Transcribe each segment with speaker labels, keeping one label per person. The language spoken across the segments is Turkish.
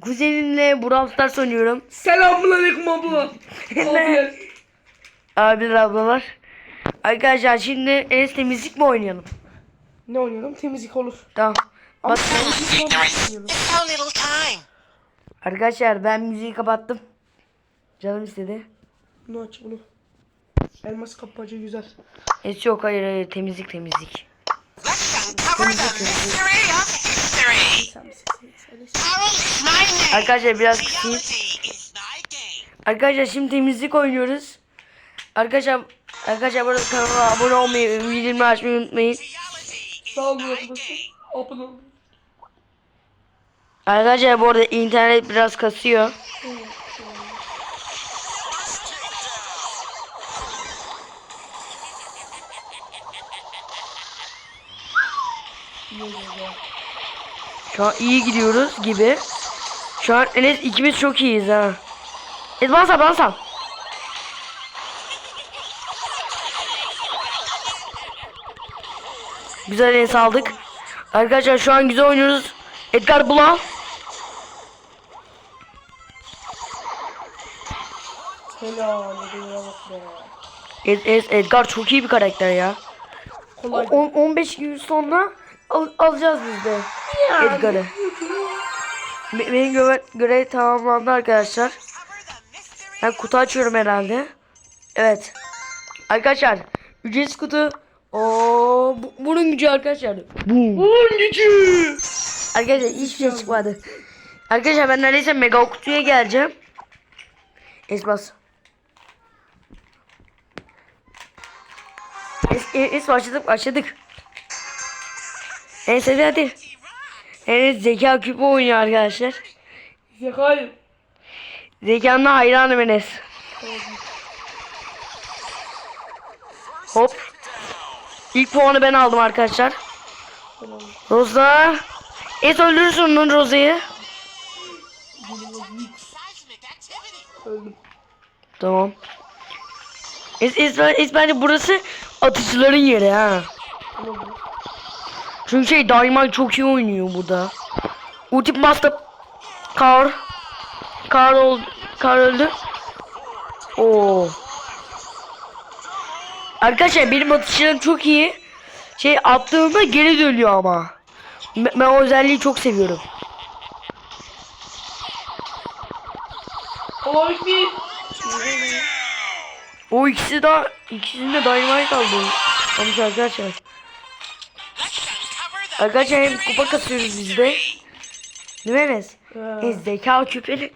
Speaker 1: kuzenimle Brawl Stars oynuyorum.
Speaker 2: Selamünaleyküm abla. Abi.
Speaker 1: Abiler ablalar. Arkadaşlar şimdi Enes temizlik mi oynayalım?
Speaker 2: ne oynayalım? Temizlik olur.
Speaker 1: Tamam. Bak,
Speaker 2: Temizlik
Speaker 1: arkadaşlar ben müziği kapattım. Canım istedi.
Speaker 2: Bunu aç bunu. Elmas kapmacı güzel.
Speaker 1: Es yok hayır hayır temizlik temizlik.
Speaker 3: Let's uncover
Speaker 1: Arkadaşlar biraz kısayım. Arkadaşlar şimdi temizlik oynuyoruz. Arkadaşlar arkadaşlar burada kanala abone olmayı, bildirimleri açmayı unutmayın.
Speaker 2: Sağ olun olun.
Speaker 1: Arkadaşlar bu arada internet biraz kasıyor. Şu an iyi gidiyoruz gibi. Şu an Enes ikimiz çok iyiyiz ha. Enes bana sal bana sal. Güzel Enes aldık. Arkadaşlar şu an güzel oynuyoruz. Edgar Bula.
Speaker 2: Helal.
Speaker 1: Ed, Ed- Edgar çok iyi bir karakter ya.
Speaker 2: Kolay.
Speaker 1: On- 15 gün sonra al- alacağız biz de Edgar'ı. Be- benim göre görev tamamlandı arkadaşlar. Ben kutu açıyorum herhalde. Evet. Arkadaşlar ücretsiz kutu. Oo, bu, bunun gücü arkadaşlar. Bu.
Speaker 2: Bunun gücü.
Speaker 1: Arkadaşlar hiçbir şey çıkmadı. Arkadaşlar ben neredeyse mega kutuya geleceğim. Esbas. Es, es, es başladık başladık. Enes hadi Enes zeka küpü oynuyor arkadaşlar.
Speaker 2: Zekayım.
Speaker 1: Zekanına hayranım Enes. Hop. İlk puanı ben aldım arkadaşlar. Roza. Es öldürürsün lan Roza'yı. Tamam. Es, es, es bence burası atıcıların yeri ha.
Speaker 2: Tamam.
Speaker 1: Çünkü şey Dynamite çok iyi oynuyor burada. Ultip Master Kar Kar oldu Kar öldü. Oo. Arkadaşlar benim atışlarım çok iyi. Şey attığımda geri dönüyor ama. Ben, o özelliği çok seviyorum. O ikisi de ikisinde Dynamite aldı. Olmuş arkadaşlar. Arkadaşlar hem kupa kasıyoruz biz de. Değil mi Enes? E, zeka küpü.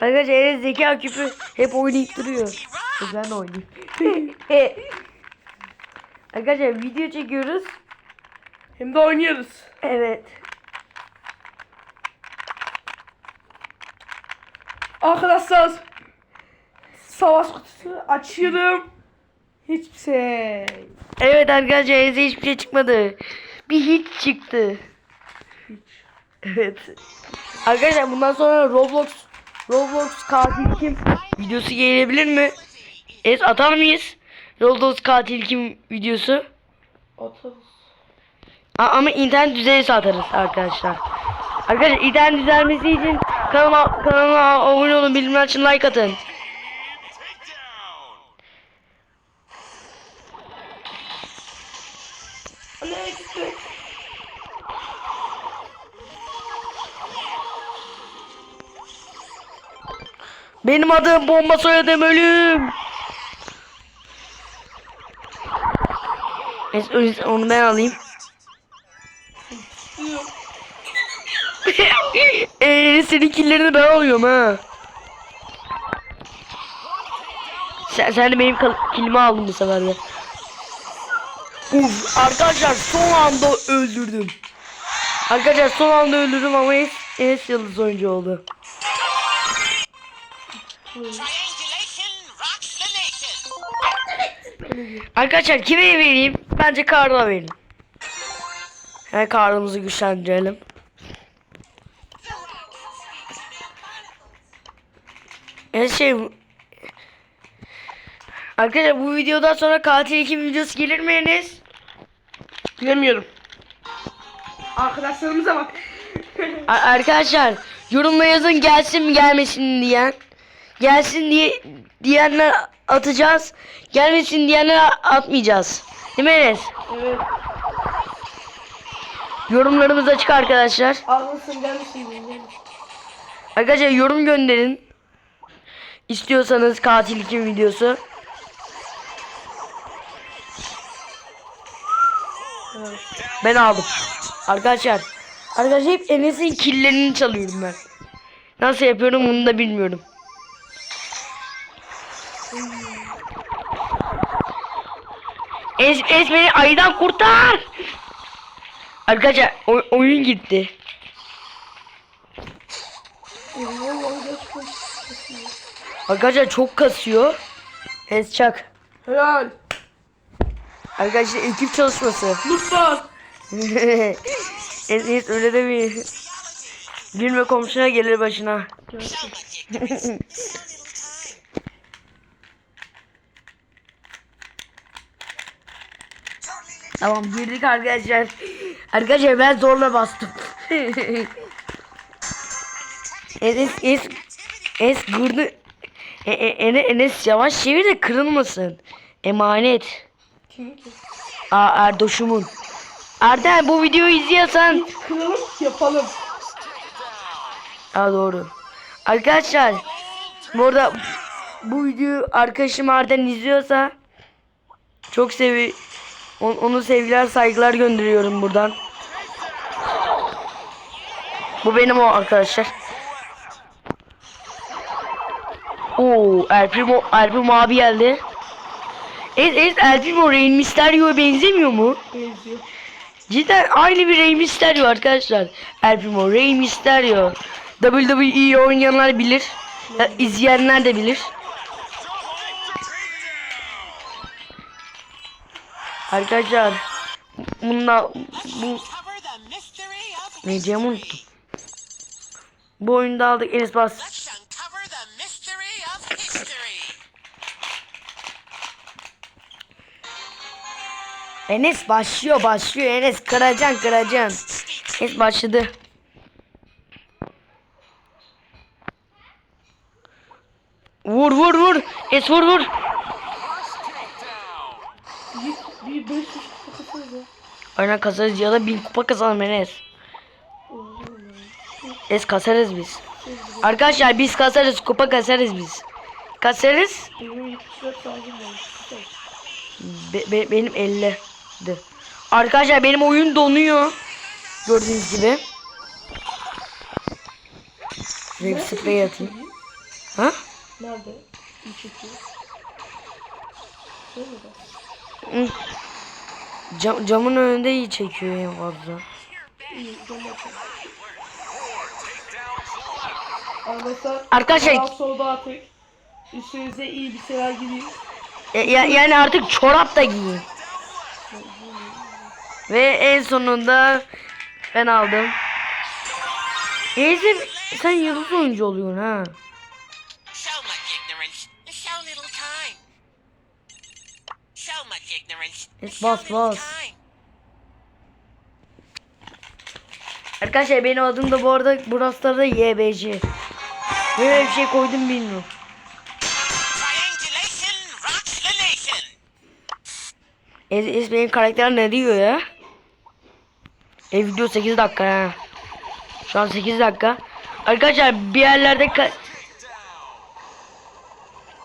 Speaker 1: Arkadaşlar Enes zeka küpü hep oynayıp duruyor. Ben de oynayayım. Arkadaşlar video çekiyoruz.
Speaker 2: Hem de oynuyoruz.
Speaker 1: Evet.
Speaker 2: Arkadaşlar. Savaş kutusu açıyorum. Hiçbir şey.
Speaker 1: Evet arkadaşlar hiçbir şey çıkmadı. Bir hiç çıktı. Evet. Arkadaşlar bundan sonra Roblox Roblox katil kim videosu gelebilir mi? Enes atar mıyız? Roblox katil kim videosu?
Speaker 2: Atarız.
Speaker 1: A- ama internet düzelirse atarız arkadaşlar. Arkadaşlar internet düzelmesi için kanalıma, kanalıma abone olun, bildirimler için like atın. Benim adım bomba soyadım ölüm. Onu ben alayım. Eee senin killerini ben alıyorum ha. Sen, sen de benim killimi aldın bu sefer de. Uf arkadaşlar son anda öldürdüm. Arkadaşlar son anda öldürdüm ama Enes, Enes yıldız oyuncu oldu. Arkadaşlar kime vereyim? Bence Karl'a verin. Hemen Karl'ımızı güçlendirelim. Evet şey Arkadaşlar bu videodan sonra katil 2 videosu gelir mi Enes?
Speaker 2: Bilemiyorum. Arkadaşlarımıza bak.
Speaker 1: Arkadaşlar Yorumla yazın gelsin mi gelmesin diyen. Gelsin diye diyenler atacağız. Gelmesin diyenler atmayacağız. Değil mi Enes?
Speaker 2: Evet.
Speaker 1: Yorumlarımız açık arkadaşlar.
Speaker 2: Ağlasın gelmesin gelmesin.
Speaker 1: Arkadaşlar yorum gönderin. İstiyorsanız katil kim videosu.
Speaker 2: Evet.
Speaker 1: Ben aldım. Arkadaşlar. Arkadaşlar hep Enes'in killerini çalıyorum ben. Nasıl yapıyorum bunu da bilmiyorum. Es, es beni ayıdan kurtar. Arkadaşlar oy- oyun gitti. Arkadaşlar çok kasıyor. Es çak.
Speaker 2: Helal.
Speaker 1: Arkadaşlar ekip çalışması.
Speaker 2: Lütfen.
Speaker 1: es, es öyle demeyin. Gülme komşuna gelir başına. Tamam girdik arkadaşlar. Arkadaşlar ben zorla bastım. Enes es es gırdı. E, e, Ene- Enes yavaş çevir de kırılmasın. Emanet. Aa Erdoş'umun. Erdem bu videoyu izliyorsan.
Speaker 2: Kıralım yapalım.
Speaker 1: Aa doğru. Arkadaşlar. Bu arada bu videoyu arkadaşım Arden izliyorsa çok sevi on- onu sevgiler saygılar gönderiyorum buradan. Bu benim o arkadaşlar. Oo, El Primo, El Primo abi geldi. Evet, evet El Primo Rey Mysterio'ya benzemiyor mu?
Speaker 2: Benziyor.
Speaker 1: Cidden aynı bir Rey Mysterio arkadaşlar. El Primo, Rey Mysterio. WWE oynayanlar bilir. İzleyenler de bilir. Arkadaşlar bununla bu ne diyeceğimi unuttum. Bu oyunda aldık Enes Bas. Enes başlıyor başlıyor Enes kıracaksın kıracaksın. Enes başladı. Vur vur vur. Es vur vur.
Speaker 2: Bir, bir 500 kapatırız ya.
Speaker 1: Aynen kasarız ya da bin kupa kazanalım Enes. Es kasarız biz. Arkadaşlar biz kasarız kupa kasarız biz. Kasarız.
Speaker 2: Benim 74 saatim var.
Speaker 1: Be- be- benim 50. De. Arkadaşlar benim oyun donuyor. Gördüğünüz gibi. Şuraya bir sprey atayım. Ha?
Speaker 2: Nerede? İyi çekiyor. Şöyle de.
Speaker 1: Hı. Cam, camın önünde iyi çekiyor en fazla.
Speaker 2: Arkadaşlar, solda artık. Üstünüze iyi bir şeyler giyin.
Speaker 1: Ya- yani artık çorap da giyin. Ve en sonunda ben aldım. Ezim sen yıldız oyuncu oluyorsun ha.
Speaker 3: Little
Speaker 1: boss.
Speaker 3: time.
Speaker 1: Arkadaşlar benim adım da bu arada buraslarda YBC. Böyle bir şey koydum bilmiyorum. Ez, Ez benim karakter ne diyor ya? E video 8 dakika ha. Şu an 8 dakika. Arkadaşlar bir yerlerde ka-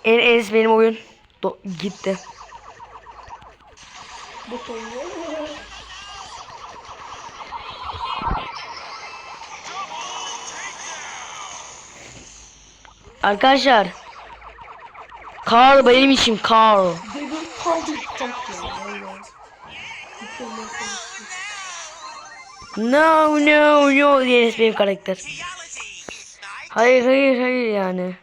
Speaker 1: en Ez benim oyun Do- gitti.
Speaker 2: Butonlu.
Speaker 1: Arkadaşlar Carl benim işim Carl. No no no diye benim karakter. Hayır hayır hayır yani.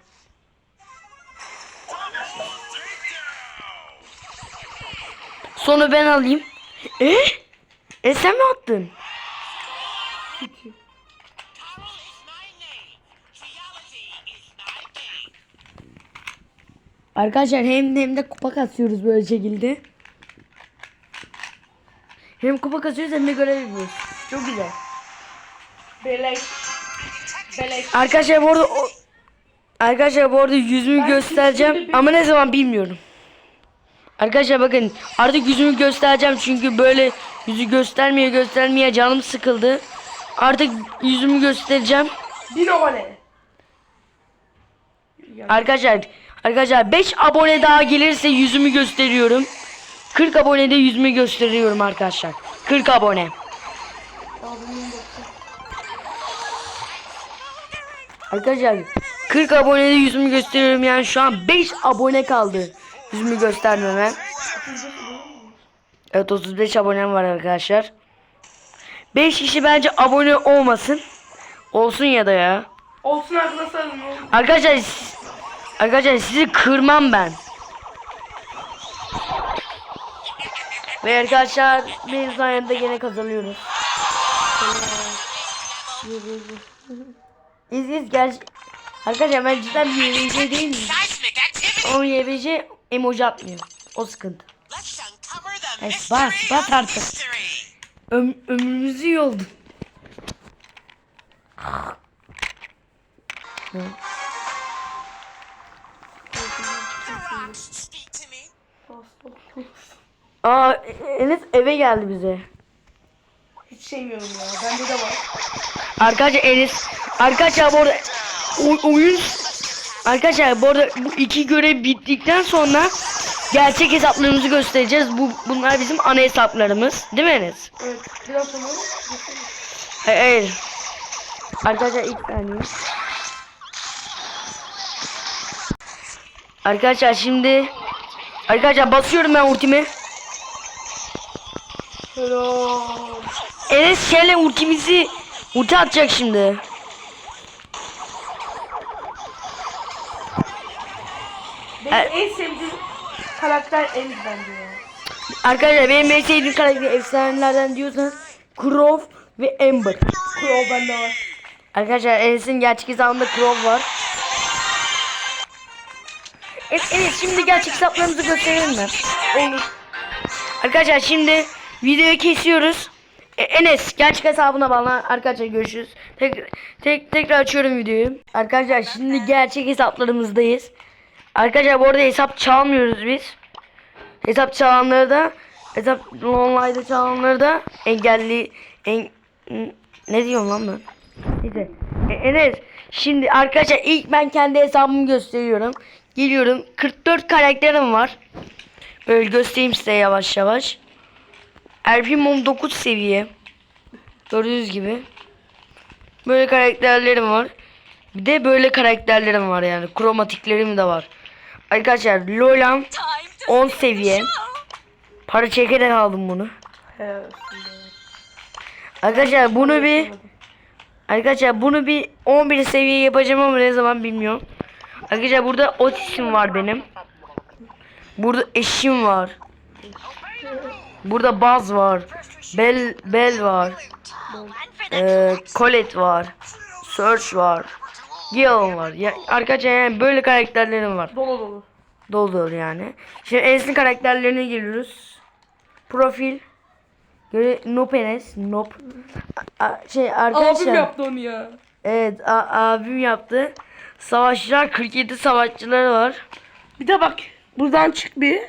Speaker 1: Sonu ben alayım. E? E sen mi attın? Arkadaşlar hem hem de kupa kasıyoruz böyle şekilde. Hem kupa kasıyoruz hem de görev yapıyoruz. Çok güzel.
Speaker 2: Beyler Beleş.
Speaker 1: Arkadaşlar bu arada o... Arkadaşlar bu arada yüzümü
Speaker 2: Ben
Speaker 1: göstereceğim ama ne zaman bilmiyorum. Arkadaşlar bakın artık yüzümü göstereceğim çünkü böyle yüzü göstermeye göstermeye canım sıkıldı. Artık yüzümü göstereceğim.
Speaker 2: Bin abone.
Speaker 1: Arkadaşlar arkadaşlar 5 abone daha gelirse yüzümü gösteriyorum. 40 abonede yüzümü gösteriyorum arkadaşlar. 40 abone. Arkadaşlar 40 abonede yüzümü gösteriyorum yani şu an 5 abone kaldı yüzümü göstermeme. Evet 35 abonem var arkadaşlar. 5 kişi bence abone olmasın. Olsun ya da ya.
Speaker 2: Olsun arkadaşlar.
Speaker 1: Arkadaşlar arkadaşlar sizi kırmam ben. Ve arkadaşlar benim sayemde gene kazanıyoruz. İz iz gel. Arkadaşlar ben cidden bir YBC değil mi?
Speaker 3: Seismic activity.
Speaker 1: O YBC emoji atmıyor. O sıkıntı.
Speaker 3: Mystery
Speaker 1: bas, bas artık. Öm ömrümüzü iyi oldu.
Speaker 3: Rocks, speak to me.
Speaker 1: Aa Enes eve geldi bize.
Speaker 2: Hiç sevmiyorum ya. Bende de var.
Speaker 1: Arkadaşlar Enes arkadaşlar bu arada o- oyun arkadaşlar bu arada bu iki görev bittikten sonra gerçek hesaplarımızı göstereceğiz. Bu bunlar bizim ana hesaplarımız. Değil mi Enes?
Speaker 2: Evet. Biraz sonra.
Speaker 1: Hayır. hayır. Arkadaşlar ilk saniye. Arkadaşlar şimdi Arkadaşlar basıyorum ben ultimi.
Speaker 2: Selam.
Speaker 1: Enes şeyle ultimizi ulti atacak şimdi.
Speaker 2: Benim
Speaker 1: E-
Speaker 2: en sevdiğim karakter Enes bence ya.
Speaker 1: Arkadaşlar benim en sevdiğim karakter efsanelerden diyorsanız Crow ve Ember.
Speaker 2: Crow bende var.
Speaker 1: Arkadaşlar Enes'in gerçek hesabında Crow var. Evet, evet şimdi gerçek hesaplarımızı gösterelim mi?
Speaker 2: Olur.
Speaker 1: Arkadaşlar şimdi videoyu kesiyoruz. E, Enes gerçek hesabına bağlan. Arkadaşlar görüşürüz. Tek, tek, tekrar açıyorum videoyu. Arkadaşlar şimdi gerçek hesaplarımızdayız. Arkadaşlar bu arada hesap çalmıyoruz biz. Hesap çalanları da hesap online'da çalanları da engelli en, ne diyorum lan ben? Neyse. E, Enes şimdi arkadaşlar ilk ben kendi hesabımı gösteriyorum. Geliyorum 44 karakterim var. Böyle göstereyim size yavaş yavaş. Erpimum 9 seviye. Gördüğünüz gibi. Böyle karakterlerim var. Bir de böyle karakterlerim var yani. Kromatiklerim de var. Arkadaşlar Lolam 10 seviye. Para çekerek aldım bunu. Arkadaşlar bunu bir Arkadaşlar bunu bir 11 seviye yapacağım ama ne zaman bilmiyorum. Arkadaşlar burada otisim var benim. Burada eşim var. Burada Baz var. Bel Bel var. Ee, Colette var. Search var. Gil var. Ya, arkadaşlar yani böyle karakterlerim var.
Speaker 2: Dolu dolu.
Speaker 1: Dolu dolu yani. Şimdi Enes'in karakterlerine geliyoruz. Profil. Göre Nope Enes. Nope. A- şey arkadaşlar.
Speaker 2: Abim yaptı onu ya.
Speaker 1: Evet abim yaptı. Savaşçılar 47 savaşçıları var.
Speaker 2: Bir de bak. Buradan çık bir.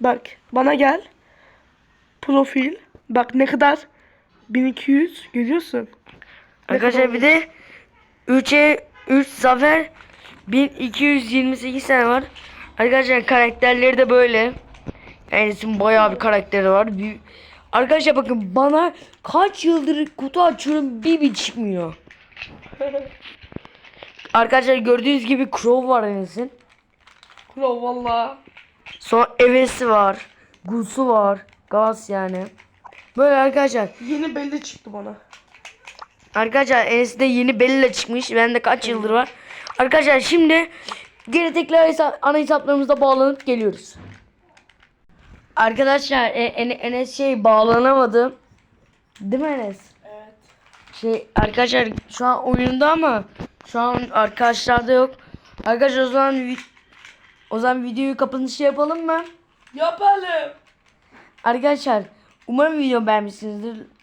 Speaker 2: Bak. Bana gel. Profil. Bak ne kadar. 1200 görüyorsun.
Speaker 1: Arkadaşlar bir de 3'e 3 zafer 1228 tane var. Arkadaşlar karakterleri de böyle. Enes'in bayağı bir karakteri var. Bir... Arkadaşlar bakın bana kaç yıldır kutu açıyorum bir bir çıkmıyor. Arkadaşlar gördüğünüz gibi Crow var Enes'in.
Speaker 2: Crow valla.
Speaker 1: Sonra Evesi var. Gusu var. Gaz yani. Böyle arkadaşlar.
Speaker 2: Yeni belli çıktı bana.
Speaker 1: Arkadaşlar Enes'de yeni Bella çıkmış. Bende kaç yıldır var. Arkadaşlar şimdi geri tekrar ana hesaplarımıza bağlanıp geliyoruz. Arkadaşlar e- En- Enes şey bağlanamadı. Değil mi Enes?
Speaker 2: Evet.
Speaker 1: Şey arkadaşlar şu an oyunda ama şu an arkadaşlarda yok. Arkadaşlar o zaman o zaman videoyu kapanışı yapalım mı?
Speaker 2: Yapalım.
Speaker 1: Arkadaşlar umarım video beğenmişsinizdir.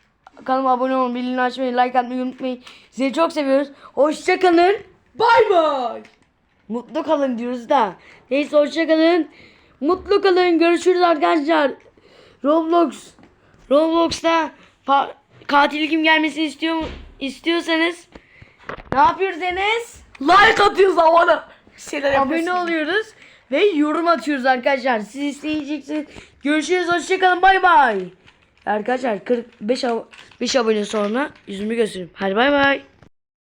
Speaker 1: Kanalıma abone olun, bildirimleri açmayı, like atmayı unutmayın. Sizi çok seviyoruz. Hoşçakalın.
Speaker 2: Bay bay.
Speaker 1: Mutlu kalın diyoruz da. Neyse hoşçakalın. Mutlu kalın. Görüşürüz arkadaşlar. Roblox. Roblox'ta katil kim gelmesini istiyor istiyorsanız ne yapıyoruz Enes?
Speaker 2: Like atıyoruz. Şeyler
Speaker 1: Abone oluyoruz ve yorum atıyoruz arkadaşlar. Siz isteyeceksiniz. Görüşürüz. Hoşçakalın. Bay bay. Arkadaşlar 45 ab- 5 abone sonra yüzümü göstereyim. Hadi bay bay.